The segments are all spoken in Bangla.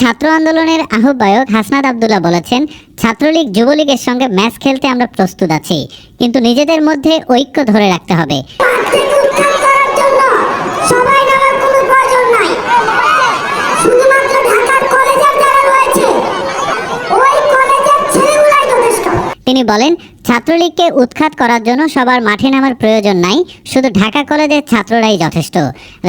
ছাত্র আন্দোলনের আহ্বায়ক হাসনাত আবদুল্লাহ বলেছেন ছাত্রলীগ যুবলীগের সঙ্গে ম্যাচ খেলতে আমরা প্রস্তুত আছি কিন্তু নিজেদের মধ্যে ঐক্য ধরে রাখতে হবে। তিনি বলেন ছাত্রলীগকে উৎখাত করার জন্য সবার মাঠে নামার প্রয়োজন নাই, শুধু ঢাকা কলেজের ছাত্ররাই যথেষ্ট।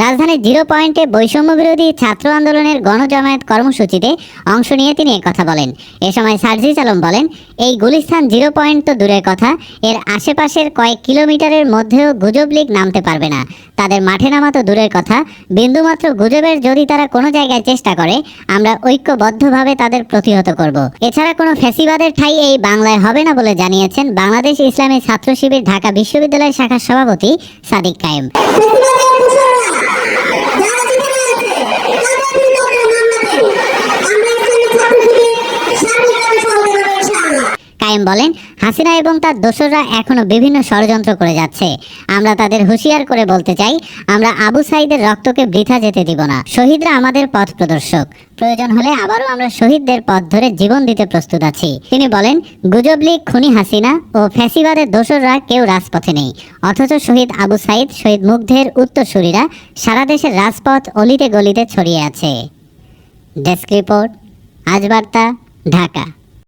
রাজধানীর জিরো পয়েন্টে বৈষম্য বিরোধী ছাত্র আন্দোলনের গণজমায়েত কর্মসূচিতে অংশ নিয়ে তিনি কথা বলেন। এ সময় সার্জিস আলম বলেন, এই গুলিস্থান জিরো পয়েন্ট তো দূরের কথা, এর আশেপাশের কয়েক কিলোমিটারের মধ্যেও গুজব লীগ নামতে পারবে না। তাদের মাঠে নামা তো দূরের কথা, বিন্দুমাত্র গুজবের যদি তারা কোনো জায়গায় চেষ্টা করে, আমরা ঐক্যবদ্ধভাবে তাদের প্রতিহত করব। এছাড়া কোনো ফ্যাসিবাদের ঠাই এই বাংলায় হবে না বলে জানিয়েছেন বাংলাদেশ ইসলামী ছাত্র শিবির ঢাকা বিশ্ববিদ্যালয় শাখার সভাপতি সাদিক কায়েম। ইনশাআল্লাহ বলেন, হাসিনা এবং তার দোসররা এখনও বিভিন্ন ষড়যন্ত্র করে যাচ্ছে। আমরা তাদের হুঁশিয়ার করে বলতে চাই, আমরা আবু সাইদের রক্তকে বৃথা যেতে দিব না। শহীদরা আমাদের পথ প্রদর্শক। প্রয়োজন হলে আবারও আমরা শহীদদের পথ ধরে জীবন দিতে প্রস্তুত আছি। তিনি বলেন, গুজব লীগ, খুনি হাসিনা ও ফ্যাসিবাদের দোসররা কেউ রাজপথে নেই। অথচ শহীদ আবু সাইদ, শহীদ মুগ্ধের উত্তরসূরিরা সারা দেশের রাজপথ অলিতে গলিতে ছড়িয়ে আছে। ডেস্ক রিপোর্ট, আজ বার্তা, ঢাকা।